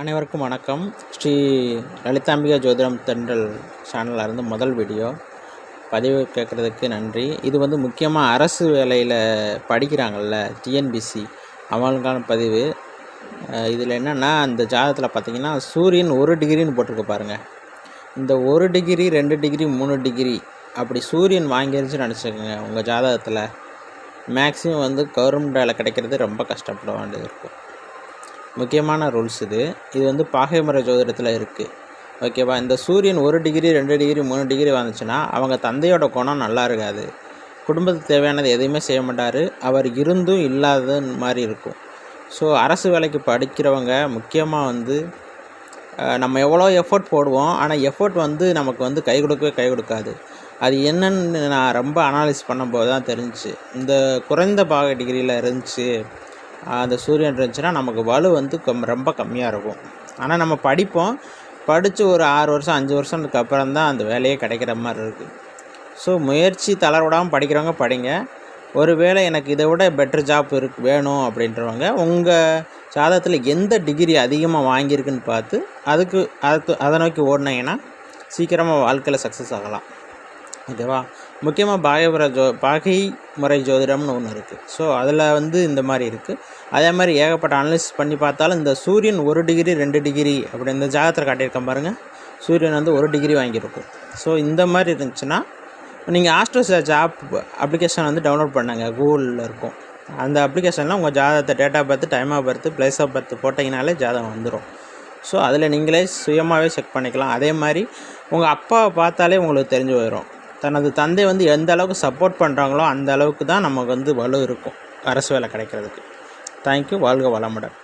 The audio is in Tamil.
அனைவருக்கும் வணக்கம். ஸ்ரீ லலிதாம்பிகா ஜோதிடம் தென்றல் சேனலில் இருந்து முதல் வீடியோ பதிவு கேட்குறதுக்கு நன்றி. இது வந்து முக்கியமாக அரசு வேலையில் படிக்கிறாங்கள்ல டிஎன்பிசி அவங்களுக்கான பதிவு. இதில் என்னென்னா அந்த ஜாதகத்தில் பார்த்தீங்கன்னா சூரியன் ஒரு டிகிரின்னு போட்டிருக்க பாருங்கள் இந்த ஒரு டிகிரி ரெண்டு டிகிரி மூணு டிகிரி அப்படி சூரியன் வாங்கிருச்சுன்னு நினச்சிக்கோங்க உங்கள் ஜாதகத்தில். மேக்ஸிமம் வந்து கவர்மெண்ட் வேலை கிடைக்கிறது ரொம்ப கஷ்டப்பட வேண்டியது இருக்கும். முக்கியமான ரூல்ஸ் இது. இது வந்து பாகைமுறை ஜோதிடத்தில் இருக்குது ஓகேவா இந்த சூரியன் ஒரு டிகிரி ரெண்டு டிகிரி மூணு டிகிரி வந்துச்சுன்னா அவங்க தந்தையோட குணம் நல்லா இருக்காது. குடும்பத்துக்கு தேவையானது எதையுமே செய்ய மாட்டார். அவர் இருந்தும் இல்லாத மாதிரி இருக்கும். ஸோ அரசு வேலைக்கு படிக்கிறவங்க முக்கியமாக வந்து நம்ம எவ்வளோ எஃபோர்ட் போடுவோம் ஆனால் எஃபோர்ட் வந்து நமக்கு வந்து கை கொடுக்கவே கை கொடுக்காது. அது என்னன்னு நான் ரொம்ப அனாலிஸ் பண்ணும்போது தான் தெரிஞ்சுச்சு. இந்த குறைந்த பாக டிகிரியில் இருந்துச்சு அந்த சூரியன் இருந்துச்சுன்னா நமக்கு வலு வந்து கம் ரொம்ப கம்மியாக இருக்கும். ஆனால் நம்ம படிப்போம். படித்து ஒரு ஆறு வருஷம் அஞ்சு வருஷத்துக்கு அப்புறம் தான் அந்த வேலையே கிடைக்கிற மாதிரி இருக்குது ஸோ முயற்சி தளர்விடாமல் படிக்கிறவங்க படிங்க. ஒரு வேளை எனக்கு இதை விட பெட்டர் ஜாப் இருக்கு வேணும் அப்படின்றவங்க உங்கள் சாதத்தில் எந்த டிகிரி அதிகமாக வாங்கியிருக்குன்னு பார்த்து அதுக்கு அது அதை நோக்கி ஓடினீங்கன்னா சீக்கிரமாக வாழ்க்கையில் சக்ஸஸ் ஆகலாம். ஓகேவா? முக்கியமாக பாகைபுர ஜோ பாகை முறை ஜோதிடம்னு ஒன்று இருக்குது ஸோ அதில் வந்து இந்த மாதிரி இருக்குது அதே மாதிரி ஏகப்பட்ட அனலிசிஸ் பண்ணி பார்த்தாலும் இந்த சூரியன் ஒரு டிகிரி ரெண்டு டிகிரி அப்படி இந்த ஜாகத்தில் காட்டியிருக்கேன் பாருங்கள் சூரியன் வந்து ஒரு டிகிரி வாங்கியிருக்கும் ஸோ இந்த மாதிரி இருந்துச்சுன்னா நீங்கள் ஆஸ்ட்ரோ ஆப் அப்ளிகேஷன் வந்து டவுன்லோட் பண்ணுங்கள் கூகுளில் இருக்கும். அந்த அப்ளிகேஷனில் உங்கள் ஜாதகத்தை date of birth time of birth place of birth போட்டிங்கனாலே ஜாதகம் வந்துடும் ஸோ அதில் நீங்களே சுயமாகவே செக் பண்ணிக்கலாம். அதே மாதிரி உங்கள் அப்பாவை பார்த்தாலே உங்களுக்கு தெரிஞ்சு போயிடும் தனது தந்தை வந்து எந்த அளவுக்கு சப்போர்ட் பண்ணுறாங்களோ அந்த அளவுக்கு தான் நமக்கு வந்து வலு இருக்கும். அரசு வேலை கிடைக்கிறதுக்கு. தேங்க்யூ வாழ்க வளமுடன்.